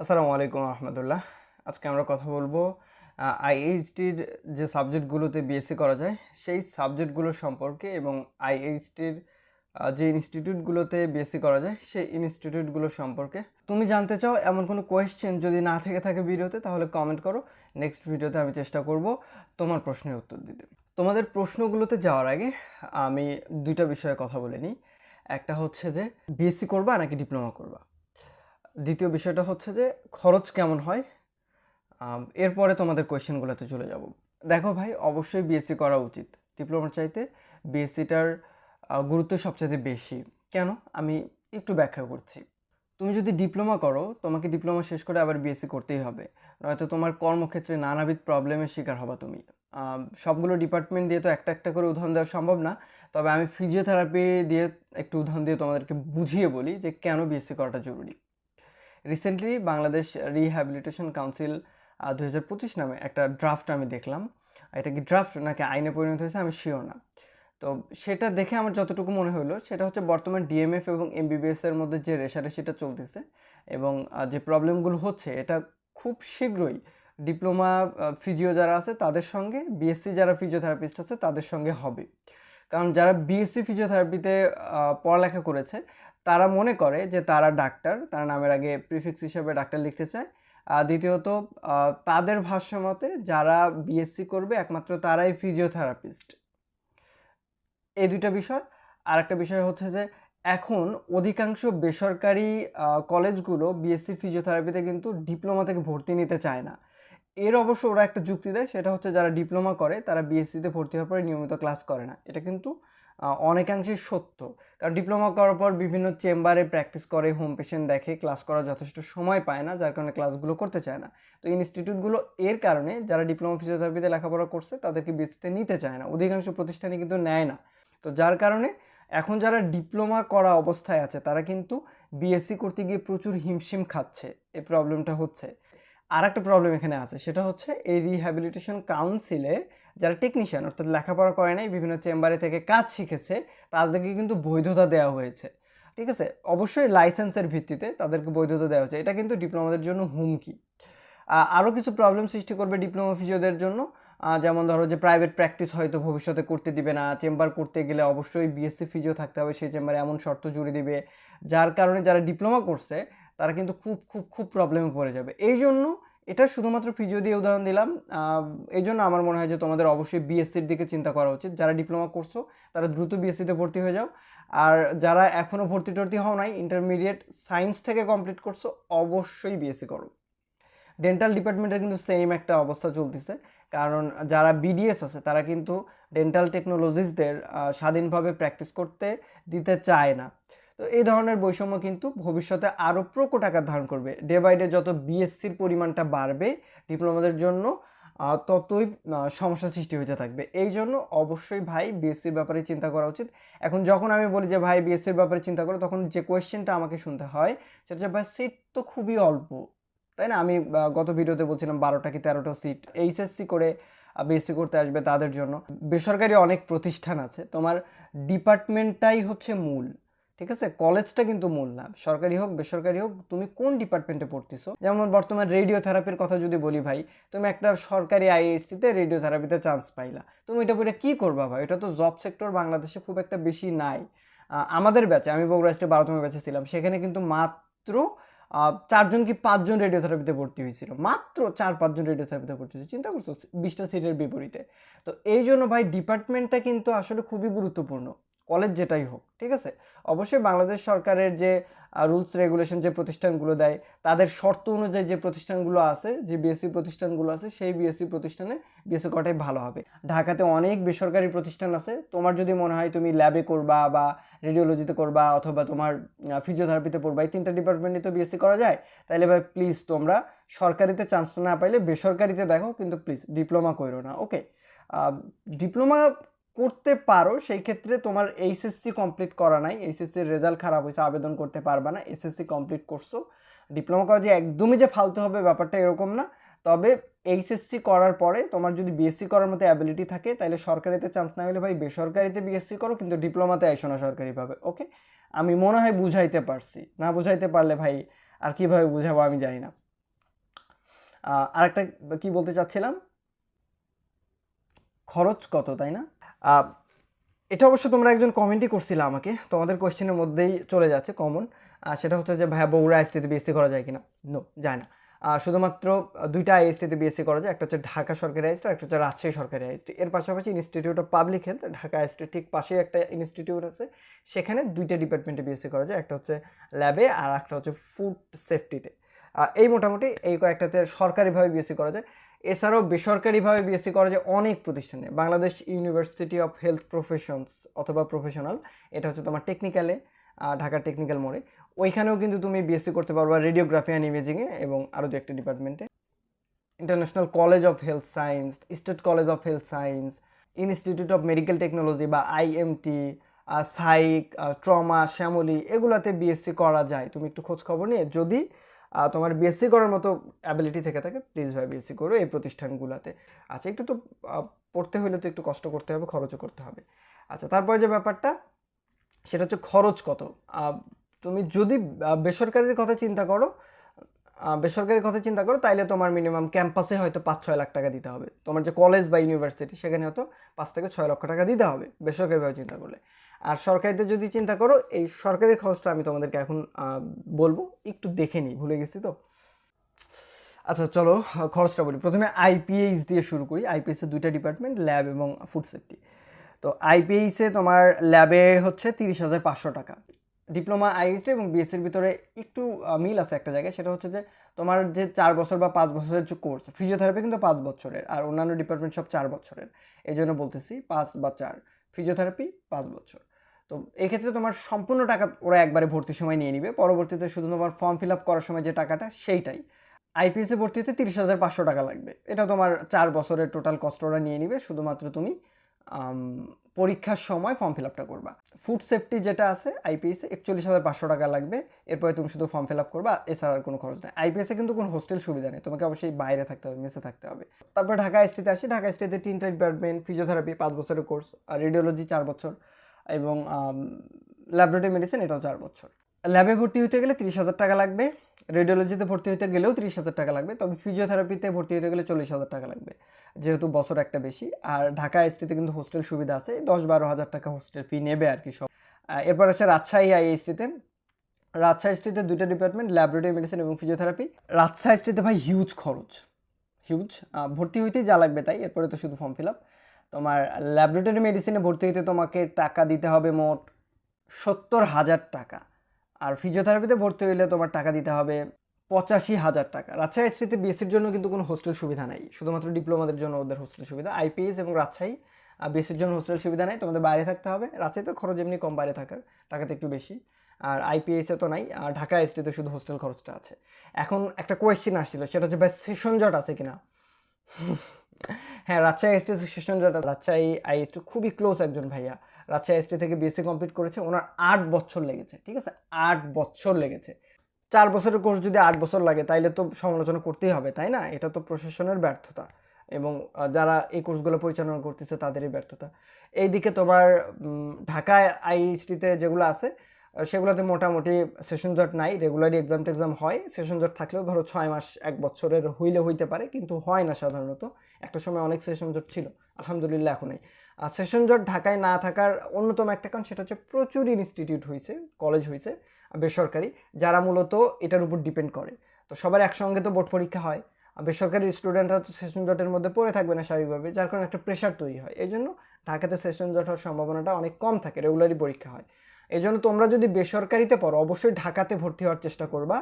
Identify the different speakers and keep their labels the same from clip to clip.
Speaker 1: আসসালামু আলাইকুম রহমতুল্লাহ। আজকে আমরা কথা বলব আইএইচটির যে সাবজেক্টগুলোতে বিএসসি করা যায়, সেই সাবজেক্টগুলো সম্পর্কে এবং আইএইচটির যে ইনস্টিটিউটগুলোতে বিএসসি করা যায়, সেই ইনস্টিটিউটগুলো সম্পর্কে। তুমি জানতে চাও এমন কোনো কোয়েশ্চেন যদি না থেকে থাকে ভিডিওতে, তাহলে কমেন্ট করো। নেক্সট ভিডিওতে আমি চেষ্টা করব তোমার প্রশ্নের উত্তর দিতে। তোমাদের প্রশ্নগুলোতে যাওয়ার আগে আমি দুইটা বিষয়ে কথা বলে নিই। একটা হচ্ছে যে বিএসসি করবা নাকি ডিপ্লোমা করবা? দ্বিতীয় বিষয়টা হচ্ছে যে খরচ কেমন হয়? এরপরে তোমাদের কোয়েশ্চেনগুলোতে চলে যাব। দেখো ভাই, অবশ্যই বিএসসি করা উচিত। ডিপ্লোমার চাইতে বিএসসিটার গুরুত্ব সবচেয়ে বেশি। কেন? আমি একটু ব্যাখ্যা করছি। তুমি যদি ডিপ্লোমা করো, তোমাকে ডিপ্লোমা শেষ করে আবার বিএসসি করতেই হবে। নয়তো তোমার কর্মক্ষেত্রে নানাবিধ প্রবলেমের শিকার হবা তুমি। সবগুলো ডিপার্টমেন্ট দিয়ে তো একটা একটা করে উদাহরণ দেওয়া সম্ভব না। তবে আমি ফিজিওথেরাপি দিয়ে একটু উদাহরণ দিয়ে তোমাদেরকে বুঝিয়ে বলি যে কেন বিএসসি করাটা জরুরি। রিসেন্টলি বাংলাদেশ রিহ্যাবিলিটেশন কাউন্সিল দু হাজার পঁচিশ নামে একটা ড্রাফট আমি দেখলাম। এটা কি ড্রাফট নাকি আইনে পরিণত হয়েছে? আমি শিওর না। তো সেটা দেখে আমার যতটুকু মনে হলো সেটা হচ্ছে বর্তমান ডিএমএফ এবং এমবিবিএস এর মধ্যে যে রেশারেশিটা চলতেছে এবং যে প্রবলেমগুলো হচ্ছে, এটা খুব শীঘ্রই ডিপ্লোমা ফিজিও যারা আছে তাদের সঙ্গে বিএসসি যারা ফিজিওথেরাপিস্ট আছে তাদের সঙ্গে হবে। কারণ যারা বিএসসি ফিজিওথেরাপিতে পড়ালেখা করেছে, তারা মনে করে যে তারা ডাক্তার, তারা নামের আগে প্রিফিক্স হিসেবে ডাক্তার লিখতে চায়। দ্বিতীয়ত তাদের ভাষ্য মতে যারা বিএসসি করবে, একমাত্র তারাই ফিজিওথেরাপিস্ট এই দুইটা বিষয়। আর একটা বিষয় হচ্ছে যে, এখন অধিকাংশ বেসরকারি কলেজগুলো বিএসসি ফিজিওথেরাপিতে কিন্তু ডিপ্লোমা থেকে ভর্তি নিতে চায় না। এর অবশ্য ওরা একটা যুক্তি দেয় সেটা হচ্ছে যারা ডিপ্লোমা করে তারা বিএসসিতে ভর্তি হওয়ার পরে নিয়মিত ক্লাস করে না। এটা কিন্তু আহ, অনেকাংশেই সত্য। কারণ ডিপ্লোমা করার পর বিভিন্ন চেম্বারে প্র্যাকটিস করে হোম পেশেন্ট দেখে ক্লাস করার যথেষ্ট সময় পায় না যার কারণে ক্লাসগুলো করতে চায় না। তো ইনস্টিটিউটগুলো এর কারণে যারা ডিপ্লোমা ফিজিওথেরাপিতে লেখাপড়া করছে তাদেরকে বিএসসিতে নিতে চায় না। অধিকাংশ প্রতিষ্ঠানে কিন্তু নেয় না। তো যার কারণে এখন যারা ডিপ্লোমা করা অবস্থায় আছে তারা কিন্তু বিএসসি করতে গিয়ে প্রচুর হিমশিম খাচ্ছে। এই প্রবলেমটা হচ্ছে। আর একটা প্রবলেম এখানে আছে, সেটা হচ্ছে এই রিহ্যাবিলিটেশন কাউন্সিলে যারা টেকনিশিয়ান অর্থাৎ লেখাপড়া করে নাই, বিভিন্ন চেম্বারে থেকে কাজ শিখেছে, তাদেরকে কিন্তু বৈধতা দেওয়া হয়েছে। ঠিক আছে? অবশ্যই লাইসেন্সের ভিত্তিতে তাদেরকে বৈধতা দেওয়া হয়েছে। এটা কিন্তু ডিপ্লোমাদের জন্য হুমকি। আরও কিছু প্রবলেম সৃষ্টি করবে ডিপ্লোমা ফিজিওদের জন্য। যেমন ধরো যে প্রাইভেট প্র্যাকটিস হয়তো ভবিষ্যতে করতে দিবে না চেম্বার করতে গেলে অবশ্যই বিএসসি ফিজিও থাকতে হবে, সেই চেম্বারে এমন শর্ত জুড়ে দিবে। যার কারণে যারা ডিপ্লোমা করছে তারা কিন্তু খুব খুব খুব প্রবলেমে পড়ে যাবে। এই জন্য এটা শুধুমাত্র ফিজিও দিয়ে উদাহরণ দিলাম। এই জন্য আমার মনে হয় যে তোমাদের অবশ্যই বিএসসির দিকে চিন্তা করা উচিত। যারা ডিপ্লোমা করছ, তারা দ্রুত বিএসসিতে ভর্তি হয়ে যাও। আর যারা এখনও ভর্তি টর্তি হও নাই ইন্টারমিডিয়েট সায়েন্স থেকে কমপ্লিট করছ, অবশ্যই বিএসসি করো। ডেন্টাল ডিপার্টমেন্টের কিন্তু সেম একটা অবস্থা চলতেছে। কারণ যারা বিডিএস আছে, তারা কিন্তু ডেন্টাল টেকনোলজিসদের স্বাধীনভাবে প্র্যাকটিস করতে দিতে চায় না। তো এই ধরনের বৈষম্য কিন্তু ভবিষ্যতে আরও প্রকট আকার ধারণ করবে। ডে বাই ডে যত বিএসসির পরিমাণটা বাড়বে, ডিপ্লোমাদের জন্য ততই সমস্যা সৃষ্টি হতে থাকবে। এই জন্য অবশ্যই ভাই বিএসসির ব্যাপারে চিন্তা করা উচিত। এখন যখন আমি বলি যে, ভাই বিএসসির ব্যাপারে চিন্তা করো, তখন যে কোয়েশ্চেনটা আমাকে শুনতে হয়, সেটা হচ্ছে, ভাই সিট তো খুবই অল্প। তাই না? আমি গত ভিডিওতে বলছিলাম, বারোটা কি তেরোটা সিট এইচএসসি করে বিএসসি করতে আসবে তাদের জন্য। বেসরকারি অনেক প্রতিষ্ঠান আছে। তোমার ডিপার্টমেন্টটাই হচ্ছে মূল। ঠিক আছে? কলেজটা কিন্তু মূল না। সরকারি হোক, বেসরকারি হোক, তুমি কোন ডিপার্টমেন্টে পড়তেছো? যেমন বর্তমান রেডিও থেরাপির কথা যদি বলি ভাই, তুমি একটা সরকারি আইএসটিতে রেডিও থেরাপিতে চান্স পাইলা। তুমি এটা পড়ে কি করবা ভাই? এটা তো জব সেক্টর বাংলাদেশে খুব একটা বেশি নাই। আমাদের ব্যাচে আমি বগুড়া বারোতম ব্যাচে ছিলাম, সেখানে কিন্তু মাত্র চারজন কি পাঁচজন রেডিও থেরাপিতে ভর্তি হয়েছিল। মাত্র চার, পাঁচজন রেডিও থেরাপিতে ভর্তি হয়েছিল। চিন্তা করছ? বিশটা সিটের বিপরীতে। তো এই জন্য ভাই ডিপার্টমেন্টটা কিন্তু আসলে খুবই গুরুত্বপূর্ণ। কলেজ যেটাই হোক, ঠিক আছে? অবশ্যই বাংলাদেশ সরকারের যে রুলস, রেগুলেশন যে প্রতিষ্ঠানগুলো দেয়, তাদের শর্ত অনুযায়ী যে প্রতিষ্ঠানগুলো আছে, যে বিএসসি প্রতিষ্ঠানগুলো আছে, সেই বিএসসি প্রতিষ্ঠানে বিএসসি করাটাই ভালো হবে। ঢাকাতে অনেক বেসরকারি প্রতিষ্ঠান আছে, তোমার যদি মনে হয় তুমি ল্যাবে করবা বা রেডিওলজিতে করবা অথবা তোমার ফিজিওথেরাপিতে পড়বা, এই তিনটা ডিপার্টমেন্টে তো বিএসসি করা যায় তাহলে ভাই প্লিজ তোমরা সরকারিতে চান্স না পাইলে বেসরকারিতে দেখো, কিন্তু প্লিজ ডিপ্লোমা করো না ওকে ডিপ্লোমা করতে পারো, সেই ক্ষেত্রে তোমার এইচএসসি কমপ্লিট করা নাই। এইচএসসির রেজাল্ট খারাপ হয়েছে, আবেদন করতে পারবা না। এসএসসি কমপ্লিট করছ। ডিপ্লোমা করা যে একদমই যে ফালতু হবে ব্যাপারটা এরকম না। তবে এইচএসসি করার পরে তোমার যদি বিএসসি করার মতো অ্যাবিলিটি থাকে, তাহলে সরকারিতে চান্স না হলে ভাই বেসরকারিতে বিএসসি করো, কিন্তু ডিপ্লোমাতে আইসো না সরকারিভাবে ওকে আমি মনে হয় বুঝাইতে পারছি। না বুঝাইতে পারলে ভাই আর কীভাবে বুঝাবো আমি জানি না। আরেকটা কি বলতে চাচ্ছিলাম? খরচ কত, তাই না? এটা অবশ্য তোমরা একজন কমেন্টই করছিলে আমাকে তোমাদের কোয়েশ্চেনের মধ্যেই চলে যাচ্ছে কমন সেটা হচ্ছে যে, ভাইয়া বগুড়া আইএসটিতে বিএসসি করা যায় কিনা? নো যায় না। শুধুমাত্র দুইটা আইএসটিতে বিএসসি করা যায়, একটা হচ্ছে ঢাকা সরকারি আইএসটি একটা হচ্ছে রাজশাহী সরকারি আইএসটি এর পাশাপাশি institute of public health Dhaka IST ঠিক পাশেই একটা ইনস্টিটিউট আছে, সেখানে দুইটা ডিপার্টমেন্টে বিএসসি করা যায়, একটা হচ্ছে ল্যাবে আর একটা হচ্ছে ফুড সেফটিতে এই মোটামুটি এই কয়েকটাতে সরকারিভাবে বিএসসি করা যায়। এছাড়াও বেসরকারিভাবে বিএসসি করা যায় অনেক প্রতিষ্ঠানে, Bangladesh university of health professions অথবা প্রফেশনাল এটা হচ্ছে তোমার টেকনিক্যালে ঢাকা টেকনিক্যাল মোড়ে। ওইখানেও কিন্তু তুমি বিএসসি করতে পারবা রেডিওগ্রাফি অ্যান্ড ইমেজিংয়ে এবং আরও দু একটা ডিপার্টমেন্টে International College of Health Science State College of Health Science Institute of Medical Technology বা আইএমটি সাইক ট্রমা শ্যামলি, এগুলাতে বিএসসি করা যায়। তুমি একটু খোঁজ খবর নিয়ে যদি তোমার বিএসসি করার মতো অ্যাবিলিটি থেকে থাকে প্লিজ ভাই বিএসসি করো এই প্রতিষ্ঠানগুলোতে। আচ্ছা একটু তো পড়তে হলে তো একটু কষ্ট করতে হবে খরচও করতে হবে। আচ্ছা তারপরে যে ব্যাপারটা সেটা হচ্ছে খরচ কত? তুমি যদি বেসরকারির কথা চিন্তা করো আহ, বেসরকারির কথা চিন্তা করো তাইলে তোমার মিনিমাম ক্যাম্পাসে হয়তো পাঁচ ছয় লাখ টাকা দিতে হবে। তোমার যে কলেজ বা ইউনিভার্সিটি সেখানে হয়তো পাঁচ থেকে ছয় লক্ষ টাকা দিতে হবে বেসরকারিভাবে চিন্তা করলে। আর সরকারিতে যদি চিন্তা করো, এই সরকারি খরচটা আমি তোমাদেরকে এখন বলব। একটু দেখে নিই, ভুলে গেছি তো। আচ্ছা চলো খরচটা বলি। প্রথমে আইপিএইচ দিয়ে শুরু করি। আইপিএইচ এর দুইটা ডিপার্টমেন্ট ল্যাব এবং ফুড সেফটি তো আইপিএইচে তোমার ল্যাবে হচ্ছে তিরিশ হাজার পাঁচশো টাকা। ডিপ্লোমা আইএসডি এবং বিএসসির ভিতরে একটু মিল আছে একটা জায়গায়। সেটা হচ্ছে যে, তোমার যে চার বছর বা পাঁচ বছরের যে কোর্স ফিজিওথেরাপি কিন্তু পাঁচ বছরের, আর অন্যান্য ডিপার্টমেন্ট সব চার বছরের। এই জন্য বলতেছি পাঁচ বা চার। ফিজিওথেরাপি পাঁচ বছর। তো এই ক্ষেত্রে তোমার সম্পূর্ণ টাকা ওরা একবারে ভর্তির সময় নিয়ে নিবে। পরবর্তীতে শুধু তোমার ফর্ম ফিল আপ করার সময় যে টাকাটা, সেইটাই। আইপিএসে ভর্তি হতে তিরিশ হাজার পাঁচশো টাকা লাগবে। এটা তোমার চার বছরের টোটাল কষ্ট ওরা নিয়ে নিবে। শুধুমাত্র তুমি পরীক্ষার সময় ফর্ম ফিল আপটা করবা। ফুড সেফটি যেটা আছে আইপিএসে একচল্লিশ হাজার পাঁচশো টাকা লাগবে। এরপরে তুমি শুধু ফর্ম ফিল আপ করবা, এছাড়া আর কোনো খরচ নেই। আইপিএসে কিন্তু কোনো হোস্টেল সুবিধা নেই। তোমাকে অবশ্যই বাইরে থাকতে হবে, মেসে থাকতে হবে। তারপর ঢাকা এসটিতে আসি। ঢাকা এসটিতে তিনটা ডিপার্টমেন্ট ফিজিওথেরাপি পাঁচ বছরের কোর্স আর রেডিওলজি চার বছর। এবং ল্যাবরেটরি মেডিসিন এটাও চার বছর। ল্যাবে ভর্তি হতে গেলে তিরিশ হাজার টাকা লাগবে রেডিওলজিতে ভর্তি হতে গেলেও তিরিশ হাজার টাকা লাগবে, তবে ফিজিওথেরাপিতে ভর্তি হতে গেলে চল্লিশ হাজার টাকা লাগবে, যেহেতু বছর একটা বেশি। আর ঢাকা এসটিতে কিন্তু হোস্টেল সুবিধা আছে, দশ বারো হাজার টাকা হোস্টেল ফি নেবে আর কি সব। এরপর আছে রাজশাহী আইএসটিতে রাজশাহী এসটিতে দুইটা ডিপার্টমেন্ট ল্যাবরেটরি মেডিসিন এবং ফিজিওথেরাপি রাজশাহী এসটিতে ভাই হিউজ খরচ হিউজ ভর্তি হইতেই যা লাগবে তাই, এরপরে তো শুধু ফর্ম ফিল আপ তোমার ল্যাবরেটরি মেডিসিনে ভর্তি হইতে তোমাকে টাকা দিতে হবে মোট সত্তর হাজার টাকা। আর ফিজিওথেরাপিতে ভর্তি হইলে তোমার টাকা দিতে হবে পঁচাশি হাজার টাকা। রাজশাহী এসটিতে বিএসসির জন্য কিন্তু কোনো হোস্টেল সুবিধা নাই। শুধুমাত্র ডিপ্লোমাদের জন্য ওদের হোস্টেল সুবিধা। আইপিএস এবং রাজশাহী, আর বিএসসির জন্য হোস্টেল সুবিধা নেই। তোমাদের বাইরে থাকতে হবে। রাজশাহীতে খরচ এমনি কম, বাইরে থাকার টাকাতে একটু বেশি। আর আইপিএসে তো নাই। আর ঢাকা এসটিতে শুধু হোস্টেল খরচটা আছে। এখন একটা কোয়েশ্চেন আসছিল, সেটা হচ্ছে ভাই সেশন জট আছে কিনা? হ্যাঁ রাজশাহী এসটি সেশন আছে। রাজশাহী আইএসটি খুবই ক্লোজ একজন ভাইয়া। রাজশাহী এসটি থেকে বিএসসি কমপ্লিট করেছে ওনার আট বছর লেগেছে ঠিক আছে? আট বছর লেগেছে। চার বছরের কোর্স যদি আট বছর লাগে তাইলে তো সমালোচনা করতেই হবে তাই না? এটা তো প্রশাসনের ব্যর্থতা। এবং যারা এই কোর্সগুলো পরিচালনা করতেছে তাদেরই ব্যর্থতা। এইদিকে তোমার উম, ঢাকা আইএসটিতে যেগুলো আছে সেগুলোতে মোটামুটি সেশন জট নাই রেগুলারই এক্সাম টেক্সাম হয়। সেশন জট থাকলেও ধরো ছয় মাস, এক বছরের হইলে হইতে পারে, কিন্তু হয় না সাধারণত। একটা সময় অনেক সেশন জট ছিল, আলহামদুলিল্লাহ এখন আর সেশন জট ঢাকায় না থাকার অন্যতম একটা কারণ, সেটা হচ্ছে প্রচুর ইনস্টিটিউট হয়েছে কলেজ হয়েছে বেসরকারি, যারা মূলত এটার উপর ডিপেন্ড করে। তো সবার একসঙ্গে তো বোর্ড পরীক্ষা হয় বেসরকারি স্টুডেন্টরা তো সেশন জটের মধ্যে পড়ে থাকবে না স্বাভাবিকভাবে, যার কারণে একটা প্রেশার তৈরি হয়। এই জন্য ঢাকাতে সেশন জট হওয়ার সম্ভাবনাটা অনেক কম থাকে রেগুলারই পরীক্ষা হয়। এই জন্য তোমরা যদি বেসরকারিতে পড়ো, অবশ্যই ঢাকাতে ভর্তি হওয়ার চেষ্টা করবা।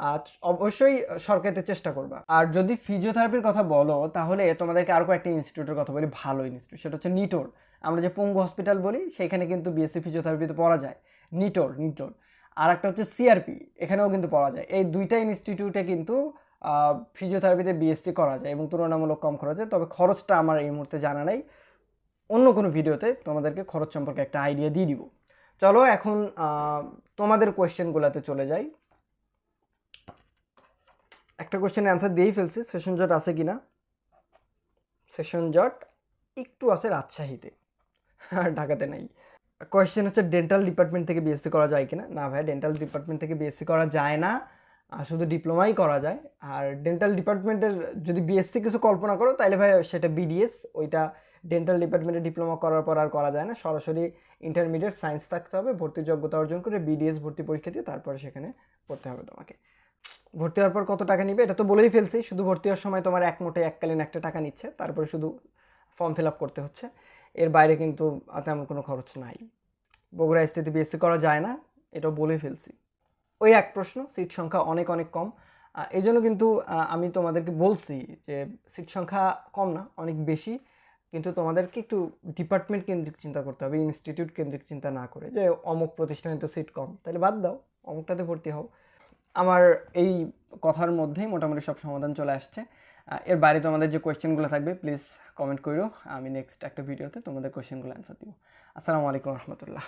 Speaker 1: আর অবশ্যই সরকারিতে চেষ্টা করবা। আর যদি ফিজিওথেরাপির কথা বলো, তাহলে তোমাদেরকে আরও কয়েকটা ইনস্টিটিউটের কথা বলি, ভালো ইনস্টিটিউট সেটা হচ্ছে নিটোর। আমরা যে পঙ্গু হসপিটাল বলি, সেখানে কিন্তু বিএসসি ফিজিওথেরাপিতে পড়া যায়। নিটোর নিটোর। আর একটা হচ্ছে সিআরপি এখানেও কিন্তু পড়া যায়। এই দুইটা ইনস্টিটিউটে কিন্তু ফিজিওথেরাপিতে বিএসসি করা যায় এবং তুলনামূলক কম খরচ। খরচে তবে খরচটা আমার এই মুহূর্তে জানা নেই। অন্য কোনো ভিডিওতে তোমাদেরকে খরচ সম্পর্কে একটা আইডিয়া দিয়ে দিব। চলো এখন তোমাদের কোয়েশ্চেনগুলোতে চলে যাই। একটা কোয়েশ্চেনের অ্যান্সার দিয়েই ফেলছি সেশন জট আছে কিনা? সেশন জট একটু আছে রাজশাহীতে, আর ঢাকাতে নাই। কোয়েশ্চেন হচ্ছে ডেন্টাল ডিপার্টমেন্ট থেকে বিএসসি করা যায় কিনা? না ভাই ডেন্টাল ডিপার্টমেন্ট থেকে বিএসসি করা যায় না শুধু ডিপ্লোমাই করা যায়। আর ডেন্টাল ডিপার্টমেন্টের যদি বিএসসি কিছু কল্পনা করো তাহলে ভাই সেটা বিডিএস ওইটা ডেন্টাল ডিপার্টমেন্টে ডিপ্লোমা করার পর আর করা যায় না। সরাসরি ইন্টারমিডিয়েট সায়েন্স থাকতে হবে ভর্তির যোগ্যতা অর্জন করে বিডিএস ভর্তি পরীক্ষা দিয়ে তারপরে সেখানে পড়তে হবে তোমাকে। ভর্তি হওয়ার পর কত টাকা নিবে এটা তো বলেই ফেলছি, শুধু ভর্তি হওয়ার সময় তোমার এক মোটে এককালীন একটা টাকা নিচ্ছে, তারপরে শুধু ফর্ম ফিল আপ করতে হচ্ছে। এর বাইরে কিন্তু তেমন কোনো খরচ নাই। বগুড়া এসটিতে বিএসসি করা যায় না, এটাও বলেই ফেলছি। ওই এক প্রশ্ন সিট সংখ্যা অনেক অনেক কম। এই জন্য কিন্তু আমি তোমাদেরকে বলছি যে সিট সংখ্যা কম না, অনেক বেশি। কিন্তু তোমাদেরকে একটু ডিপার্টমেন্ট কেন্দ্রিক চিন্তা করতে হবে ইনস্টিটিউট কেন্দ্রিক চিন্তা না করে, যে অমুক প্রতিষ্ঠানে তো সিট কম, তাহলে বাদ দাও, অমুকটাতে ভর্তি হও। আমার এই কথার মধ্যেই মোটামুটি সব সমাধান চলে আসছে। এর বাইরে তোমাদের যে কোয়েশ্চেনগুলো থাকবে প্লিজ কমেন্ট করো আমি নেক্সট একটা ভিডিওতে তোমাদের কোয়েশ্চেনগুলো অ্যান্সার দিব। আসসালামু আলাইকুম রহমতুল্লাহ।